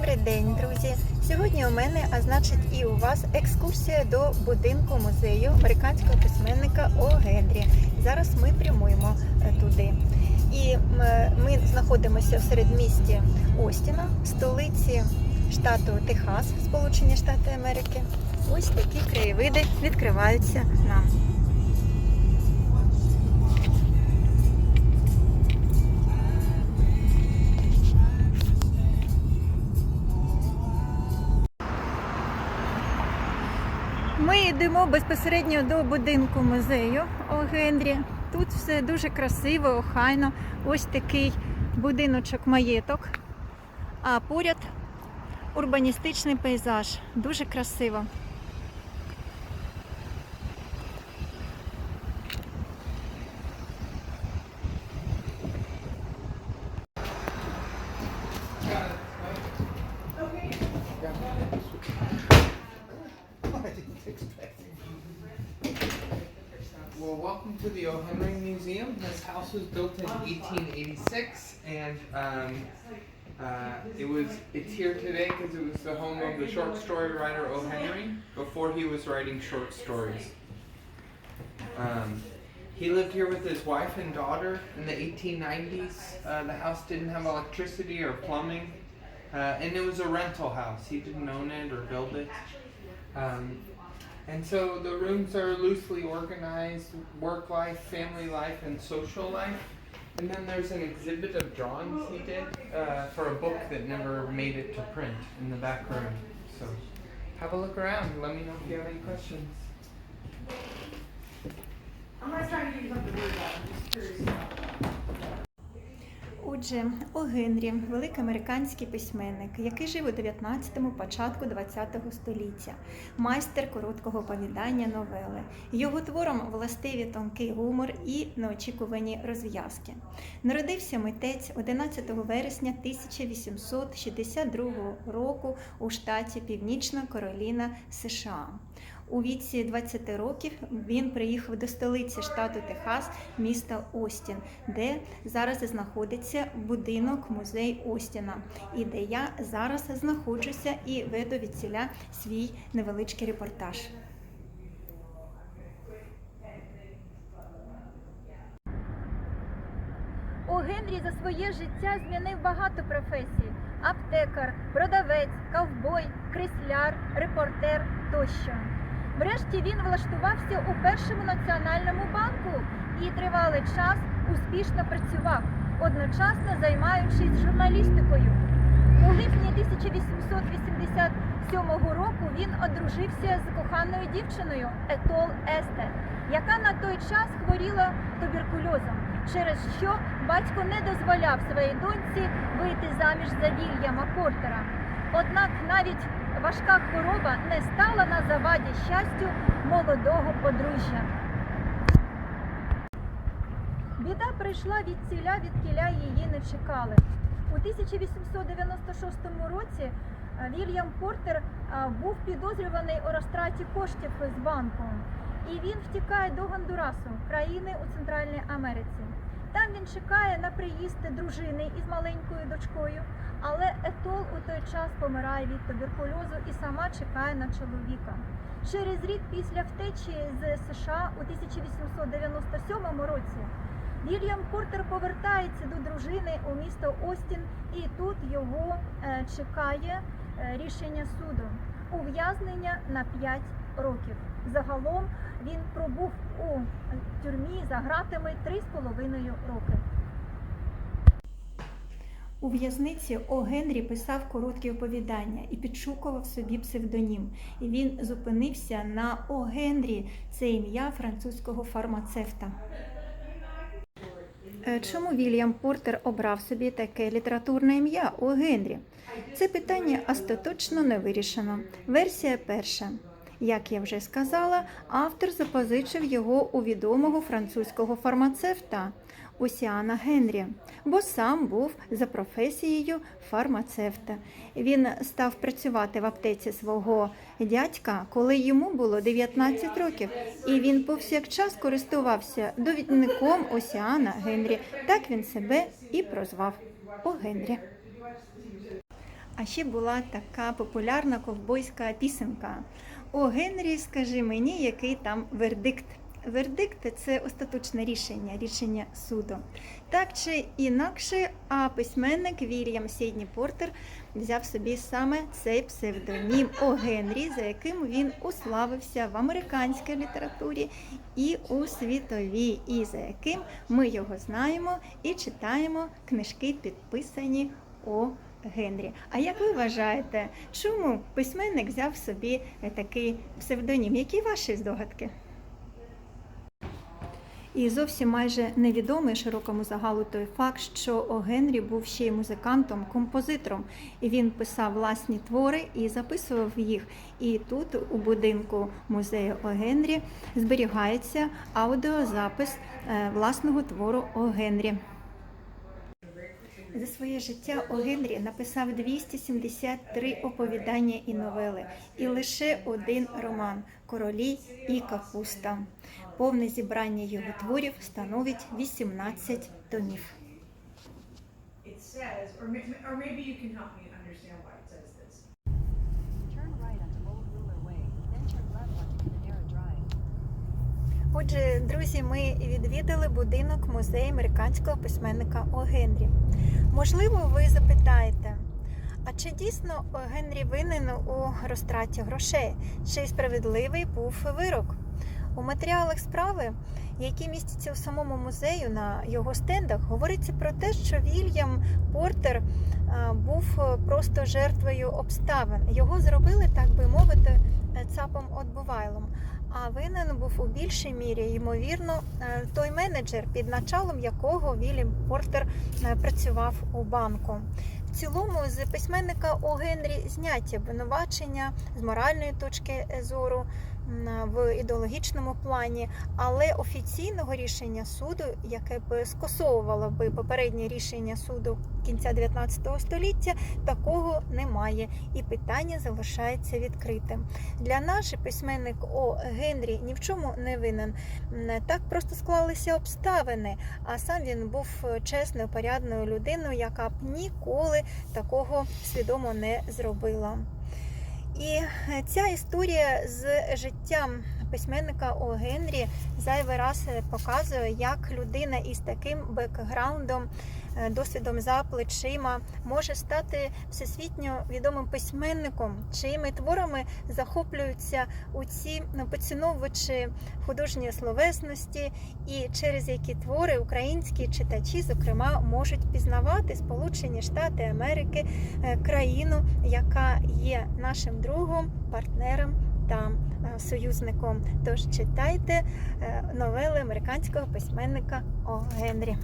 Добрий день, друзі! Сьогодні у мене, а значить і у вас, екскурсія до будинку музею американського письменника О. Генрі. Зараз ми прямуємо е, туди. І ми знаходимося в середмісті Остіна, столиці штату Техас, Сполучені Штати Америки. Ось такі краєвиди відкриваються нам. Ми йдемо безпосередньо до будинку музею у Генрі. Тут все дуже красиво, охайно. Ось такий будиночок маєток. А поряд урбаністичний пейзаж. Дуже красиво. To the O. Henry Museum. This house was built in 1886, and um, uh, it was it's here today because it was the home of the short story writer O. Henry before he was writing short stories. Um, he lived here with his wife and daughter in the 1890s. Uh, the house didn't have electricity or plumbing, uh, and it was a rental house. He didn't own it or build it. Um, and so the rooms are loosely organized work life, family life, and social life. And then there's an exhibit of drawings he did uh, for a book that never made it to print in the back room. So have a look around. Let me know if you have any questions. I'm to I'm just curious about. Отже, О. Генрі, великий американський письменник, який жив у 19-му, початку 20-го століття, майстер короткого оповідання новели. Його твором властиві тонкий гумор і неочікувані розв'язки. Народився митець 11 вересня 1862 року у штаті Північна Кароліна, США. У віці 20 років він приїхав до столиці штату Техас, міста Остін, де зараз знаходиться будинок музей Остіна, і де я зараз знаходжуся і веду від ціля свій невеличкий репортаж. О Генрі за своє життя змінив багато професій: аптекар, продавець, ковбой, кресляр, репортер тощо. Врешті він влаштувався у першому національному банку і тривалий час успішно працював, одночасно займаючись журналістикою. У липні 1887 року він одружився з коханою дівчиною Етол Естер, яка на той час хворіла туберкульозом, через що батько не дозволяв своїй доньці вийти заміж за Вільяма Портера. Однак навіть важка хвороба не стала на заваді щастю молодого подружжя. Біда прийшла від ціля, від кіля її не чекали. У 1896 році е, Вільям Портер е, був підозрюваний у розтраті коштів з банку. І він втікає до Гондурасу, країни у Центральній Америці. Там він чекає на приїзд дружини із маленькою дочкою, але Етол у той час помирає від туберкульозу і сама чекає на чоловіка. Через рік після втечі з США у 1897 році Вільям Портер повертається до дружини у місто Остін, і тут його е, чекає е, рішення суду ув'язнення на 5 років. Загалом він пробув у тюрмі за ґратами 3,5 роки. У в'язниці О. Генрі писав короткі оповідання і підшукував собі псевдонім. І він зупинився на О. Генрі, це ім'я французького фармацевта. Е, Чому Вільям Портер обрав собі таке літературне ім'я О. Генрі? Це питання остаточно не вирішено. Версія перша. Як я вже сказала, автор запозичив його у відомого французького фармацевта Усіана Генрі, бо сам був за професією фармацевта. Він став працювати в аптеці свого дядька, коли йому було 19 років, і він повсякчас користувався довідником Осіана Генрі. Так він себе і прозвав О Генрі. А ще була така популярна ковбойська пісенка. О, Генрі, скажи мені, який там вердикт. Вердикт це остаточне рішення, рішення суду. Так чи інакше, а письменник Вільям Сідні Портер взяв собі саме цей псевдонім О Генрі, за яким він уславився в американській літературі і у світовій, і за яким ми його знаємо і читаємо книжки, підписані О. А як ви вважаєте, чому письменник взяв собі такий псевдонім? Які ваші здогадки? І зовсім майже невідомий широкому загалу той факт, що О Генрі був ще й музикантом, композитором, і він писав власні твори і записував їх. І тут, у будинку музею О Генрі, зберігається аудіозапис е, власного твору О Генрі. За своє життя О Генрі написав 273 оповідання і новели, і лише один роман Королі і капуста. Повне зібрання його творів становить 18 томів. Отже, друзі, ми відвідали будинок музею американського письменника О Генрі. Можливо, ви запитаєте, а чи дійсно Генрі винен у розтраті грошей? Чи справедливий був вирок? У матеріалах справи, які містяться у самому музею на його стендах, говориться про те, що Вільям Портер е, був просто жертвою обставин. Його зробили, так би мовити, цапом отбувайлом. А винен був у більшій мірі, ймовірно, е, той менеджер, під началом якого Вільям Портер е, працював у банку. В цілому з письменника О Генрі зняті обвинувачення з моральної точки зору в ідеологічному плані, але офіційного рішення суду, яке б скасовувало би попереднє рішення суду кінця 19 століття, такого немає, і питання залишається відкритим. Для нас письменник О Генрі ні в чому не винен. Так просто склалися обставини. А сам він був чесною, порядною людиною, яка б ніколи такого свідомо не зробила. І е, ця історія з життям письменника О. Генрі зайвий раз е, показує, як людина із таким бекграундом, е, досвідом за плечима може стати всесвітньо відомим письменником, чиїми творами захоплюються у ці ну, поціновувачі художньої словесності, і через які твори українські читачі, зокрема, можуть пізнавати Сполучені Штати Америки, е, країну, яка є нашим другом, партнером та е, союзником. Тож читайте е, новели американського письменника О Генрі.